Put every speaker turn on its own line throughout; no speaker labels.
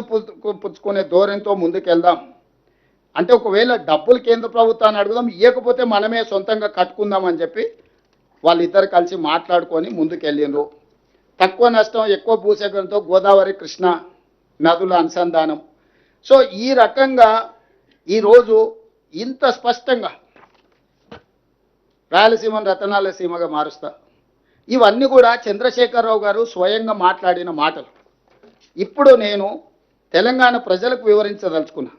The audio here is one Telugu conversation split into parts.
పుచ్చుకునే ధోరణితో ముందుకెళ్దాం. అంటే ఒకవేళ డబ్బులు కేంద్ర ప్రభుత్వాన్ని అడుగుదాం ఇవ్వకపోతే మనమే సొంతంగా కట్టుకుందాం అని చెప్పి వాళ్ళిద్దరు కలిసి మాట్లాడుకొని ముందుకెళ్ళిండ్రు. తక్కువ నష్టం ఎక్కువ భూసేకరణతో గోదావరి కృష్ణ నదుల అనుసంధానం. సో ఈ రకంగా ఈరోజు ఇంత స్పష్టంగా రాయలసీమను రతనాల సీమగా మారుస్తా. ఇవన్నీ కూడా చంద్రశేఖరరావు గారు స్వయంగా మాట్లాడిన మాటలు. ఇప్పుడు నేను తెలంగాణ ప్రజలకు వివరించదలుచుకున్నా.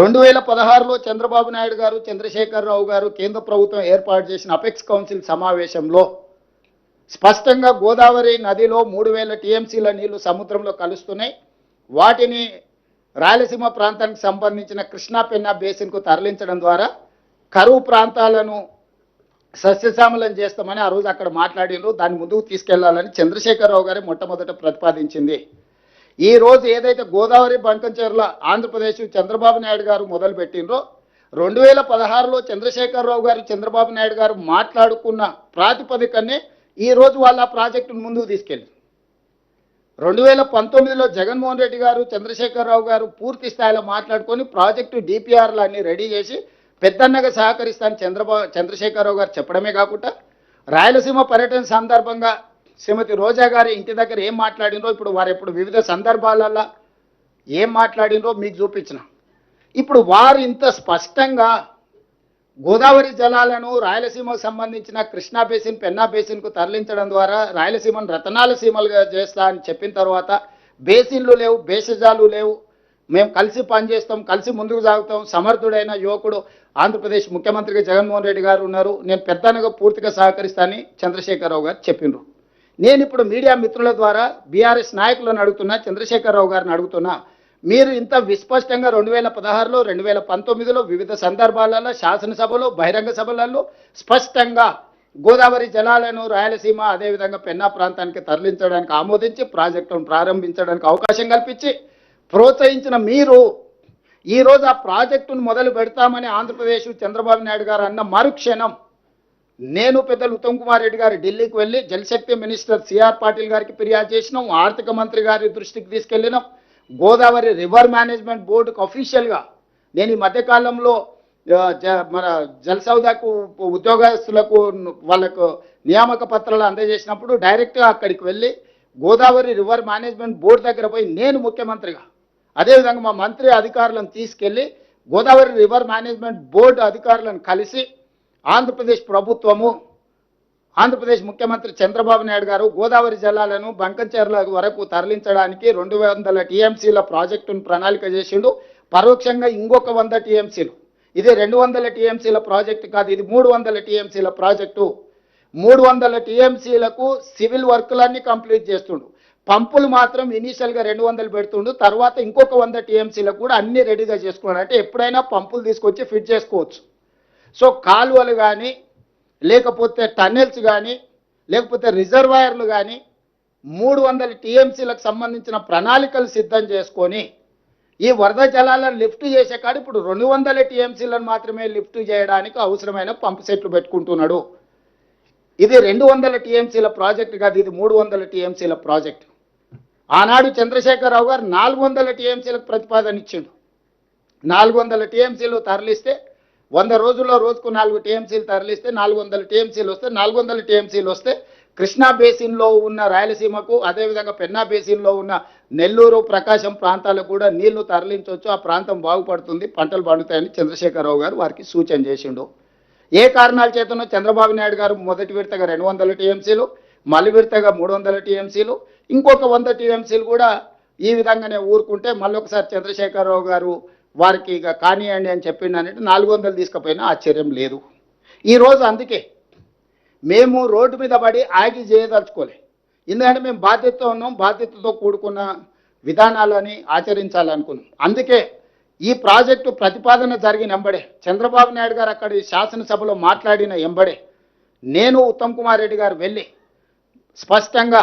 రెండు వేల పదహారులో చంద్రబాబు నాయుడు గారు చంద్రశేఖరరావు గారు కేంద్ర ప్రభుత్వం ఏర్పాటు చేసిన అపెక్స్ కౌన్సిల్ సమావేశంలో స్పష్టంగా గోదావరి నదిలో మూడు వేల టీఎంసీల నీళ్ళు సముద్రంలో కలుస్తున్నాయి. వాటిని రాయలసీమ ప్రాంతానికి సంబంధించిన కృష్ణా పెన్నా బేసిన్కు తరలించడం ద్వారా కరువు ప్రాంతాలను సస్యశ్యామలం చేస్తామని ఆ రోజు అక్కడ మాట్లాడినారు దాన్ని ముందుకు తీసుకెళ్ళాలని చంద్రశేఖరరావు గారే మొట్టమొదట ప్రతిపాదించింది. ఈ రోజు ఏదైతే గోదావరి బంకంచెర్ల ఆంధ్రప్రదేశ్ చంద్రబాబు నాయుడు గారు మొదలు పెట్టినరో రెండు వేల పదహారులో చంద్రశేఖరరావు గారు చంద్రబాబు నాయుడు గారు మాట్లాడుకున్న ప్రాతిపదికనే ఈ రోజు వాళ్ళ ఆ ప్రాజెక్టును ముందుకు తీసుకెళ్ళి. రెండు వేల పంతొమ్మిదిలో జగన్మోహన్ రెడ్డి గారు చంద్రశేఖరరావు గారు పూర్తి స్థాయిలో మాట్లాడుకొని ప్రాజెక్టు డిపిఆర్లు అన్ని రెడీ చేసి పెద్దన్నగా సహకరిస్తాను చంద్రబాబు చంద్రశేఖరరావు గారు చెప్పడమే కాకుండా రాయలసీమ పర్యటన సందర్భంగా శ్రీమతి రోజా గారి ఇంటి దగ్గర ఏం మాట్లాడినో ఇప్పుడు వారు ఇప్పుడు వివిధ సందర్భాలలో ఏం మాట్లాడినో మీకు చూపించిన. ఇప్పుడు వారు ఇంత స్పష్టంగా గోదావరి జలాలను రాయలసీమకు సంబంధించిన కృష్ణా బేసిన్ పెన్నా బేసిన్కు తరలించడం ద్వారా రాయలసీమను రతనాల సీమలుగా చేస్తా అని చెప్పిన తర్వాత బేసిన్లు లేవు భేషజాలు లేవు. మేము కలిసి పనిచేస్తాం కలిసి ముందుకు సాగుతాం. సమర్థుడైన యువకుడు ఆంధ్రప్రదేశ్ ముఖ్యమంత్రిగా జగన్మోహన్ రెడ్డి గారు ఉన్నారు. నేను పెద్దనగా పూర్తిగా సహకరిస్తానని చంద్రశేఖరరావు గారు చెప్పిండ్రు నేను ఇప్పుడు మీడియా మిత్రుల ద్వారా బీఆర్ఎస్ నాయకులను అడుగుతున్నా చంద్రశేఖరరావు గారిని అడుగుతున్నా మీరు ఇంత విస్పష్టంగా రెండు వేల పదహారులో రెండు వేల పంతొమ్మిదిలో వివిధ సందర్భాలలో శాసనసభలో బహిరంగ సభలలో స్పష్టంగా గోదావరి జలాలను రాయలసీమ అదేవిధంగా పెన్నా ప్రాంతానికి తరలించడానికి ఆమోదించి ప్రాజెక్టును ప్రారంభించడానికి అవకాశం కల్పించి ప్రోత్సహించిన మీరు ఈరోజు ఆ ప్రాజెక్టును మొదలు పెడతామని ఆంధ్రప్రదేశ్ చంద్రబాబు నాయుడు గారు అన్న మరుక్షణం నేను పెద్దలు ఉత్తమ్ కుమార్ రెడ్డి గారు ఢిల్లీకి వెళ్ళి జలశక్తి మినిస్టర్ సిఆర్ పాటిల్ గారికి ఫిర్యాదు చేసినాం ఆర్థిక మంత్రి గారి దృష్టికి తీసుకెళ్ళినాం. గోదావరి రివర్ మేనేజ్మెంట్ బోర్డుకు అఫీషియల్గా నేను ఈ మధ్యకాలంలో జ- మన జలసౌదాకు ఉద్యోగస్తులకు వాళ్ళకు నియామక పత్రాలు అందజేసినప్పుడు డైరెక్ట్గా అక్కడికి వెళ్ళి గోదావరి రివర్ మేనేజ్మెంట్ బోర్డు దగ్గర పోయి నేను ముఖ్యమంత్రిగా అదేవిధంగా మా మంత్రి అధికారులను తీసుకెళ్ళి గోదావరి రివర్ మేనేజ్మెంట్ బోర్డు అధికారులను కలిసి ఆంధ్రప్రదేశ్ ప్రభుత్వము ఆంధ్రప్రదేశ్ ముఖ్యమంత్రి చంద్రబాబు నాయుడు గారు గోదావరి జలాలను బంకంచెర్ల వరకు తరలించడానికి రెండు వందల టీఎంసీల ప్రాజెక్టును ప్రణాళిక చేసిండు. పరోక్షంగా ఇంకొక వంద టీఎంసీలు. ఇది రెండు వందల టీఎంసీల ప్రాజెక్టు కాదు ఇది మూడు వందల టీఎంసీల ప్రాజెక్టు. మూడు వందల టీఎంసీలకు సివిల్ వర్కులన్నీ కంప్లీట్ చేస్తుండు. పంపులు మాత్రం ఇనీషియల్గా రెండు వందలు పెడుతుండు. తర్వాత ఇంకొక వంద టీఎంసీలకు కూడా అన్ని రెడీగా చేసుకున్నాడు అంటే ఎప్పుడైనా పంపులు తీసుకొచ్చి ఫిట్ చేసుకోవచ్చు. సో కాలువలు కానీ లేకపోతే టన్నెల్స్ కానీ లేకపోతే రిజర్వాయర్లు కానీ మూడు వందల టీఎంసీలకు సంబంధించిన ప్రణాళికలు సిద్ధం చేసుకొని ఈ వరద జలాలను లిఫ్ట్ చేసే కాడ ఇప్పుడు రెండు వందల టీఎంసీలను మాత్రమే లిఫ్ట్ చేయడానికి అవసరమైన పంప్ సెట్లు పెట్టుకుంటున్నాడు. ఇది రెండు వందల టీఎంసీల ప్రాజెక్ట్ కాదు ఇది మూడు వందల టీఎంసీల ప్రాజెక్ట్. ఆనాడు చంద్రశేఖరరావు గారు నాలుగు వందల టీఎంసీలకు ప్రతిపాదన ఇచ్చిండు. నాలుగు వందల టీఎంసీలు తరలిస్తే వంద రోజుల్లో రోజుకు నాలుగు టీఎంసీలు తరలిస్తే నాలుగు వందల టీఎంసీలు వస్తే నాలుగు వందల టీఎంసీలు వస్తే కృష్ణా బేసిన్లో ఉన్న రాయలసీమకు అదేవిధంగా పెన్నా బేసిన్లో ఉన్న నెల్లూరు ప్రకాశం ప్రాంతాలకు కూడా నీళ్ళు తరలించవచ్చు. ఆ ప్రాంతం బాగుపడుతుంది. పంటలు పండుతాయని చంద్రశేఖరరావు గారు వారికి సూచన చేసిండు. ఏ కారణాల చేతనో చంద్రబాబు నాయుడు గారు మొదటి విడతగా రెండు వందల టీఎంసీలు మళ్ళీ విడతగా మూడు వందల టీఎంసీలు ఇంకొక వంద టీఎంసీలు కూడా ఈ విధంగానే ఊరుకుంటే మళ్ళొకసారి చంద్రశేఖరరావు గారు వారికి ఇక కానివ్వండి అని చెప్పిండు అంటే నాలుగు వందలు తీసుకుపోయినా ఆశ్చర్యం లేదు. ఈరోజు అందుకే మేము రోడ్డు మీద పడి ఆగి చేయదలుచుకోలే. ఎందుకంటే మేము బాధ్యతతో ఉన్నాం బాధ్యతతో కూడుకున్న విధానాలని ఆచరించాలనుకున్నాం. అందుకే ఈ ప్రాజెక్టు ప్రతిపాదన జరిగిన ఎంబడే చంద్రబాబు నాయుడు గారు అక్కడి శాసనసభలో మాట్లాడిన ఎంబడే నేను ఉత్తమ్ కుమార్ రెడ్డి గారు వెళ్ళి స్పష్టంగా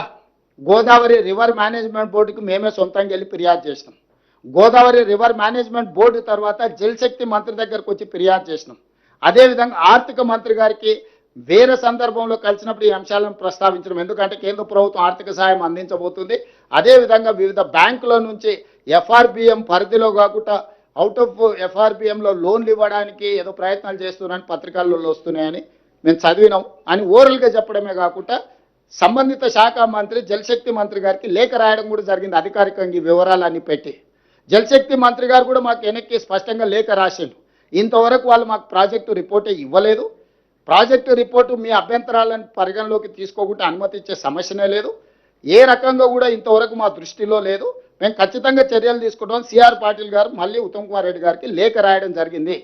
గోదావరి రివర్ మేనేజ్మెంట్ బోర్డుకి మేమే సొంతంగా వెళ్ళి ఫిర్యాదు చేసినాం. గోదావరి రివర్ మేనేజ్మెంట్ బోర్డు తర్వాత జలశక్తి మంత్రి దగ్గరకు వచ్చి ఫిర్యాదు చేసినాం. అదేవిధంగా ఆర్థిక మంత్రి గారికి వేరే సందర్భంలో కలిసినప్పుడు ఈ అంశాలను ప్రస్తావించడం. ఎందుకంటే కేంద్ర ప్రభుత్వం ఆర్థిక సహాయం అందించబోతుంది. అదేవిధంగా వివిధ బ్యాంకుల నుంచి ఎఫ్ఆర్బిఎం పరిధిలో కాకుండా అవుట్ ఆఫ్ ఎఫ్ఆర్బిఎంలో లోన్లు ఇవ్వడానికి ఏదో ప్రయత్నాలు చేస్తున్నారని పత్రికల్లో వస్తున్నాయని మేము చదివినాం. అని ఓరల్గా చెప్పడమే కాకుండా సంబంధిత శాఖ మంత్రి జలశక్తి మంత్రి గారికి లేఖ రాయడం కూడా జరిగింది. అధికారికంగా ఈ వివరాలన్నీ పెట్టి జలశక్తి మంత్రి గారు కూడా మాకు వెనక్కి స్పష్టంగా లేఖ రాసిండు ఇంతవరకు వాళ్ళు మాకు ప్రాజెక్టు రిపోర్టే ఇవ్వలేదు. ప్రాజెక్టు రిపోర్టు మీ అభ్యంతరాలను పరిగణలోకి తీసుకోకుండా అనుమతించే సమస్యనే లేదు. ఏ రకంగా కూడా ఇంతవరకు మా దృష్టిలో లేదు. మేము ఖచ్చితంగా చర్యలు తీసుకుంటాం సిఆర్ పాటిల్ గారు మళ్ళీ ఉత్తమ్ కుమార్ రెడ్డి గారికి లేఖ రాయడం జరిగింది.